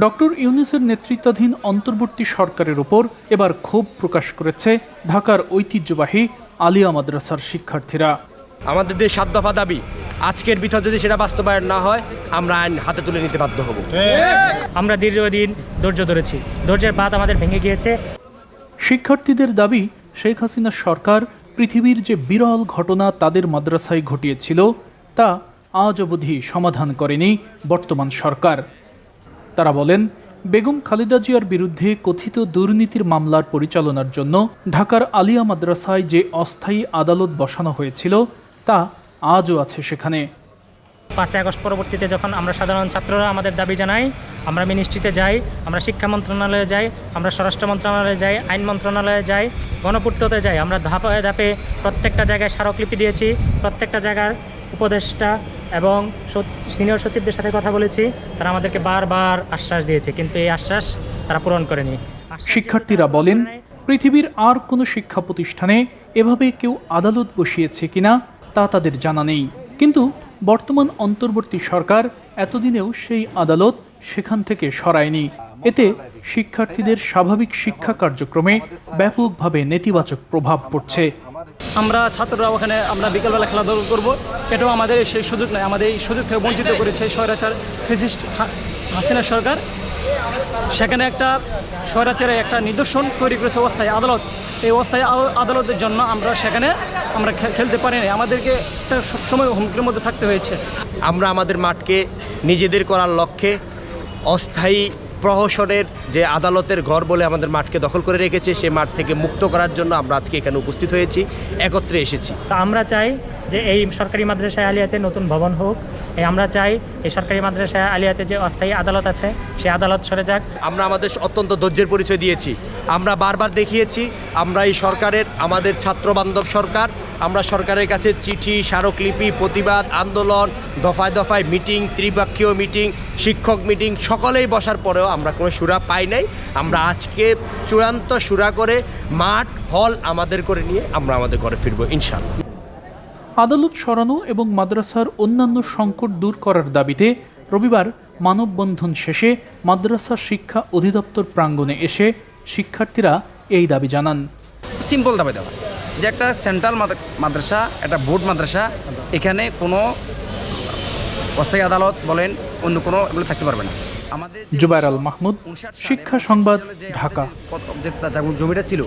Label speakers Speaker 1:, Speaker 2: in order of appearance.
Speaker 1: Doctor ইউনুসের নেতৃত্বাধীন অন্তর্বর্তী সরকারের ওপর এবার ক্ষোভ প্রকাশ করেছে ঢাকার ঐতিহ্যবাহী আলিয়া মাদ্রাসার শিক্ষার্থীরা।
Speaker 2: আমাদের যে সাত দফা দাবি। আজকের ভিতর যদি সেটা বাস্তবায়ন না হয় আমরা আইন হাতে তুলে নিতে বাধ্য হব।
Speaker 3: আমরা দীর্ঘদিন ধৈর্য ধরেছি। ধৈর্যের বাদ আমাদের ভেঙে গিয়েছে।
Speaker 1: শিক্ষার্থীদের দাবি শেখ হাসিনা সরকার পৃথিবীর যে বিরল ঘটনা তাদের মাদ্রাসায় ঘটিয়েছিল তা আজ অবধি সমাধান করেনি বর্তমান সরকার। তারা বলেন, বেগম খালেদা জিয়ার বিরুদ্ধে কথিত দুর্নীতির মামলার পরিচালনার জন্য ঢাকার আলিয়া মাদ্রাসায় যে অস্থায়ী আদালত বসানো হয়েছিল, তা আজও আছে সেখানে।
Speaker 3: পাঁচই আগস্ট পরবর্তীতে যখন আমরা সাধারণ ছাত্ররা আমাদের দাবি জানাই, আমরা মিনিস্ট্রিতে যাই, আমরা শিক্ষা মন্ত্রণালয়ে যাই, আমরা স্বরাষ্ট্র মন্ত্রণালয়ে যাই, আইন মন্ত্রণালয়ে যাই, গণপূর্ততে যাই, আমরা ধাপে ধাপে প্রত্যেকটা জায়গায় স্মারকলিপি দিয়েছি, প্রত্যেকটা জায়গার উপদেষ্টা এবং সিনিয়র সচিবদের সাথে কথা বলেছি তারা আমাদেরকে বারবার আশ্বাস দিয়েছে কিন্তু এই আশ্বাস তারা পূরণ করেনি।
Speaker 1: শিক্ষার্থীরা বলেন পৃথিবীর আর কোনো শিক্ষা প্রতিষ্ঠানে এভাবে কেউ আদালত বসিয়েছে কিনা তা তাদের জানা নেই। কিন্তু বর্তমান অন্তর্বর্তী সরকার এতদিনেও সেই আদালত সেখান থেকে সরায়নি। এতে শিক্ষার্থীদের স্বাভাবিক শিক্ষা কার্যক্রমে ব্যাপকভাবে নেতিবাচক প্রভাব পড়ছে।
Speaker 4: আমরা ছাত্ররা ওখানে আমরা বিকেলবেলা খেলাধুলা করব। এটাও আমাদের সেই সুযোগ নয়, আমাদের এই সুযোগ থেকে বঞ্চিত করেছে স্বৈরাচার ফিজিস্ট হাসিনা সরকার। সেখানে একটা স্বৈরাচারের একটা নিদর্শন তৈরি করেছে অস্থায়ী আদালত। এই অস্থায়ী আদালতের জন্য আমরা সেখানে আমরা খেলতে পারি পারিনি। আমাদেরকে একটা সবসময় হুমকির মধ্যে থাকতে হয়েছে।
Speaker 2: আমরা আমাদের মাঠকে নিজেদের করার লক্ষ্যে অস্থায়ী প্রহসনের যে আদালতের ঘর বলে আমাদের মাঠকে দখল করে রেখেছে, সে মাঠ থেকে মুক্ত করার জন্য আমরা আজকে এখানে উপস্থিত হয়েছি, একত্রে এসেছি।
Speaker 3: আমরা চাই যে এই সরকারি মাদ্রাসায় আলিয়াতে নতুন ভবন হোক আমরা চাই এই সরকারি মাদ্রাসায় আলিয়াতে যে অস্থায়ী আদালত আছে, সেই আদালত সরে যাক।
Speaker 2: আমরা আমাদের অত্যন্ত ধৈর্যের পরিচয় দিয়েছি। আমরা বারবার দেখিয়েছি, আমরা এই সরকারের, আমাদের ছাত্র বান্ধব সরকার, আমরা সরকারের কাছে চিঠি, স্মারকলিপি, প্রতিবাদ, আন্দোলন, দফায় দফায় মিটিং, ত্রিপাক্ষীয় মিটিং, শিক্ষক মিটিং, সকলেই বসার পরেও আমরা কোনো সুরা পাই নাই। আমরা আজকে চূড়ান্ত সুরা করে মাঠ, হল আমাদের করে নিয়ে আমরা আমাদের ঘরে ফিরবো ইনশাল্লাহ
Speaker 1: আদালত সরানো এবং মাদ্রাসার অন্যান্য সংকট দূর করার দাবিতে রবিবার মানববন্ধন শেষে মাদ্রাসা শিক্ষা অধিদপ্তর প্রাঙ্গণে এসে শিক্ষার্থীরা এই দাবি জানান।
Speaker 5: সিম্পল দাবি দেওয়া। যে একটা সেন্ট্রাল মাদ্রাসা একটা বোর্ড মাদ্রাসা এখানে কোনো অস্থায়ী আদালত বলেন অন্য কোনো এগুলো থাকতে পারবে না। আমাদের
Speaker 1: জুবাইর আল মাহমুদ শিক্ষা সংবাদ ঢাকা।
Speaker 5: জমিটা ছিল